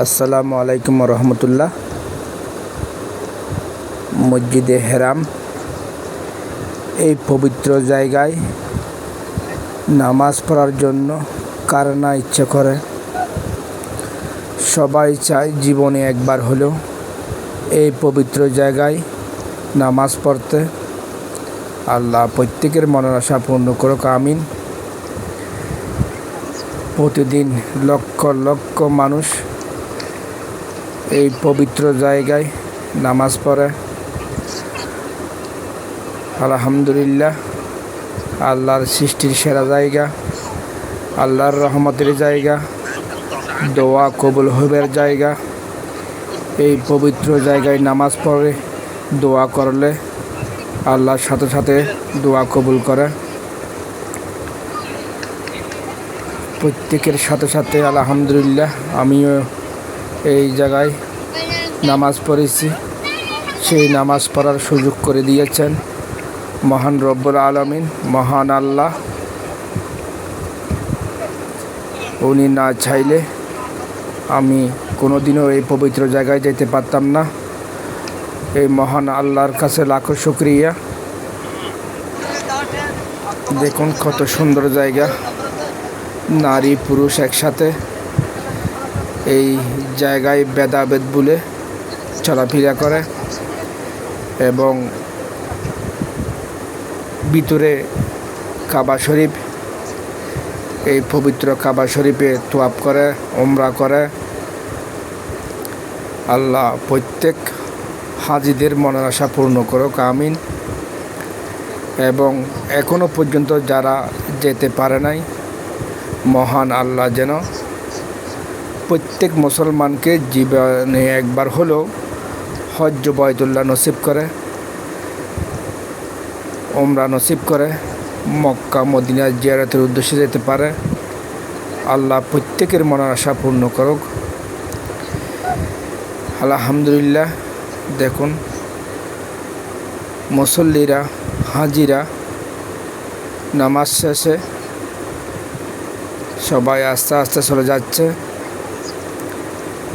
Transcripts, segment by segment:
আসসালামু আলাইকুম রহমতুল্লাহ মসজিদে হেরাম, এই পবিত্র জায়গায় নামাজ পড়ার জন্য কার না ইচ্ছে করে? সবাই চায় জীবনে একবার হলেও এই পবিত্র জায়গায় নামাজ পড়তে। আল্লাহ প্রত্যেকের মনের আশা পূর্ণ করুক, আমিন। প্রতিদিন লক্ষ লক্ষ মানুষ এই পবিত্র জায়গায় নামাজ পড়ে। আলহামদুলিল্লাহ, আল্লাহর সৃষ্টির সেরা জায়গা, আল্লাহর রহমতের জায়গা, দোয়া কবুল হবের জায়গা। এই পবিত্র জায়গায় নামাজ পড়ে, দোয়া করলে আল্লাহর সাথে সাথে দোয়া কবুল করে। প্রত্যেকের সাথে সাথে আলহামদুলিল্লাহ, আমিও এই জায়গায় নামাজ পড়েছি। সেই নামাজ পড়ার সুযোগ করে দিয়েছেন মহান রব্বুল আলমিন, মহান আল্লাহ। উনি না চাইলে আমি কোনোদিনও এই পবিত্র জায়গায় যেতে পারতাম না। এই মহান আল্লাহর কাছে লাখো শুক্রিয়া। দেখুন কত সুন্দর জায়গা। নারী পুরুষ একসাথে এই জায়গায় ভেদাভেদ বলে চলাফেরা করে এবং ভিতরে কাবা শরীফ, এই পবিত্র কাবা শরীফে তোয়াপ করে ওমরা করে। আল্লাহ প্রত্যেক হাজিদের মনের আশা পূর্ণ করুক, আমিন। এবং এখনও পর্যন্ত যারা যেতে পারে নাই, মহান আল্লাহ যেন প্রত্যেক মুসলমানকে জীবনে একবার হলেও হজ্জ বয়তুল্লাহ নসিব করে ওমরা নসিব করে, মক্কা, মদিনা জিয়ারতের উদ্দেশ্যে যেতে পারে। আল্লাহ প্রত্যেকের মনের আশা পূর্ণ করুক। আলহামদুলিল্লাহ, দেখুন, মুসল্লিরা, হাজিরা, নামাজ শেষে সবাই আস্তে আস্তে চলে যাচ্ছে।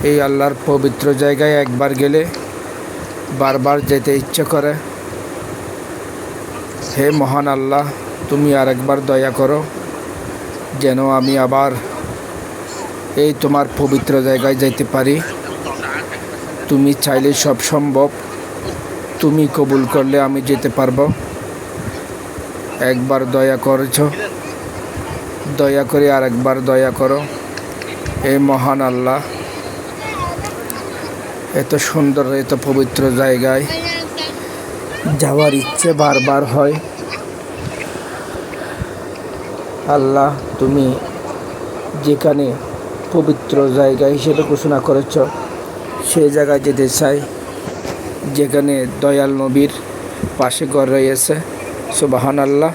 এই আল্লাহর পবিত্র জায়গায় একবার গেলে বারবার যেতে ইচ্ছে করে। হে মহান আল্লাহ, তুমি আর একবার দয়া করো যেন আমি আবার এই তোমার পবিত্র জায়গায় যেতে পারি। তুমি চাইলে সব সম্ভব, তুমি কবুল করলে আমি যেতে পারব। একবার দয়া করেছ, দয়া করে আর একবার দয়া করো। এই মহান আল্লাহ এত সুন্দর, এত পবিত্র জায়গায় যাওয়ার ইচ্ছে বারবার হয়। আল্লাহ, তুমি যেখানে পবিত্র জায়গা হিসেবে ঘোষণা করেছ, সেই জায়গায় যেতে চাই। যেখানে দয়াল নবীর পাশে ঘর রয়েছে। সুবাহান আল্লাহ